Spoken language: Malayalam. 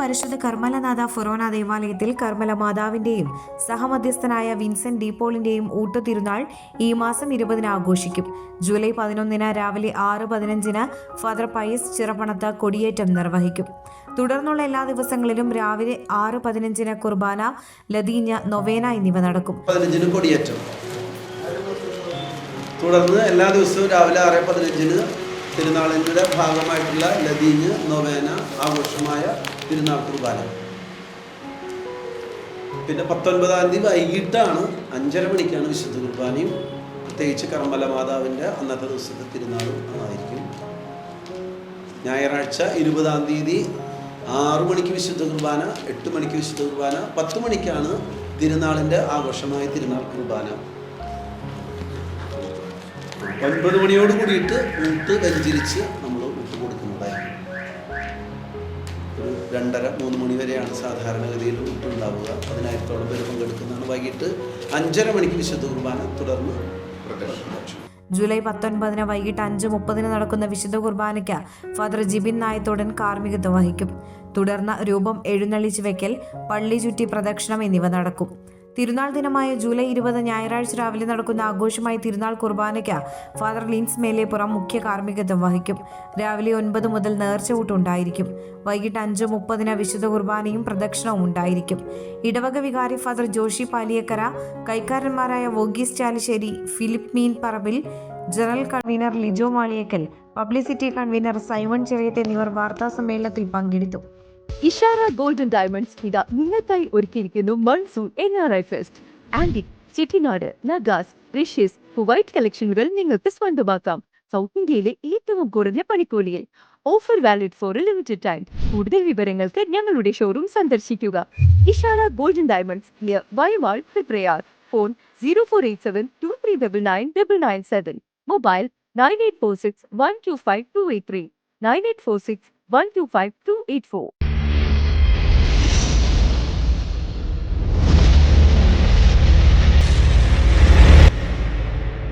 പരിശുദ്ധ കർമ്മലനാഥ ഫൊറോന ദേവാലയത്തിൽ കർമ്മല മാതാവിന്റെയും സഹമധ്യസ്ഥനായ വിൻസെന്റ് ഡീപോളിന്റെയും ഊട്ടുതിരുനാൾ ഈ മാസം ഇരുപതിന് ആഘോഷിക്കും. ജൂലൈ പതിനൊന്നിന് രാവിലെ ആറ് പതിനഞ്ചിന് ഫാദർ പയസ് ചിറപ്പണത്ത് കൊടിയേറ്റം നിർവഹിക്കും. തുടർന്നുള്ള എല്ലാ ദിവസങ്ങളിലും രാവിലെ ആറ് പതിനഞ്ചിന് കുർബാന ലതീഞ്ഞ നൊവേന എന്നിവ നടക്കും. തുടർന്ന് എല്ലാ ദിവസവും രാവിലെ ആറ് പതിനഞ്ചിന് തിരുനാളിന്റെ ഭാഗമായിട്ടുള്ള ലതീഞ്ഞ് നൊവേന ആഘോഷമായ തിരുനാൾ കുർബാന. പിന്നെ പത്തൊൻപതാം തീയതി വൈകിട്ടാണ് അഞ്ചര മണിക്കാണ് വിശുദ്ധ കുർബാനയും. പ്രത്യേകിച്ച് കർമ്മല മാതാവിന്റെ അന്നത്തെ ദിവസത്തെ തിരുനാളും ആയിരിക്കും. ഞായറാഴ്ച ഇരുപതാം തീയതി ആറു മണിക്ക് വിശുദ്ധ കുർബാന എട്ട് മണിക്ക് വിശുദ്ധ കുർബാന പത്ത് മണിക്കാണ് തിരുനാളിന്റെ ആഘോഷമായ തിരുനാൾ കുർബാന. ഒൻപത് മണിയോട് കൂടിയിട്ട് ഊട്ട് പരിചരിച്ച് നമ്മൾ രണ്ടര മൂന്ന് മണി വരെയാണ് സാധാരണഗതിയിൽ ഉണ്ടാവുക പതിനായിരത്തോളം പേര് പങ്കെടുക്കുന്നതാണ്. വൈകിട്ട് അഞ്ചര മണിക്ക് വിശുദ്ധ കുർബാന തുടർന്ന് ജൂലൈ പത്തൊൻപതിന് വൈകിട്ട് അഞ്ച് മുപ്പതിന് നടക്കുന്ന വിശുദ്ധ കുർബാനയ്ക്ക് ഫാദർ ജിബിൻ നായത്തോടൻ കാർമ്മികത്വം വഹിക്കും. തുടർന്ന് രൂപം എഴുന്നള്ളിച്ചു പള്ളി ചുറ്റി പ്രദക്ഷിണം എന്നിവ നടക്കും. തിരുനാൾ ദിനമായ ജൂലൈ ഇരുപത് ഞായറാഴ്ച രാവിലെ നടക്കുന്ന ആഘോഷമായ തിരുനാൾ കുർബാനയ്ക്ക് ഫാദർ ലിൻസ് മേലേപ്പുറം മുഖ്യ കാർമ്മികത്വം വഹിക്കും. രാവിലെ ഒൻപത് മുതൽ നേർച്ചകൂട്ട് ഉണ്ടായിരിക്കും. വൈകിട്ട് അഞ്ച് മുപ്പതിന് വിശുദ്ധ കുർബാനയും പ്രദക്ഷിണവും ഉണ്ടായിരിക്കും. ഇടവക വികാരി ഫാദർ ജോഷി പാലിയക്കര കൈക്കാരന്മാരായ വോഗീസ് Chalissery Philip Meenparambil general convener Lijo Maliyekkal publicity convener Simon Cheriyath എന്നിവർ വാർത്താ സമ്മേളനത്തിൽ പങ്കെടുത്തു. ഇഷാര ഗോൾഡൻ ഡയമണ്ട്സ് ഇതാ നിങ്ങൾക്കായി ഒരുക്കിയിരിക്കുന്നു monsoon N R I fest anti Chettinad നഗാസ് റിഷ്യസ് വൈറ്റ് കളക്ഷനുകൾ നിങ്ങൾക്ക് സ്വന്തമാക്കാം സൗത്ത് ഇന്ത്യയിലെ ഏറ്റവും കുറഞ്ഞ പണിക്കൂലിയിൽ offer valid for a limited time കൂടുതൽ വിവരങ്ങൾക്ക് ഞങ്ങളുടെ ഷോറൂം സന്ദർശിക്കുക Ishara golden diamonds near വൈവാൾ Prayar phone zero four eight seven two three double nine double nine seven mobile nine eight four six one two five two eight three nine eight four six one two five two eight four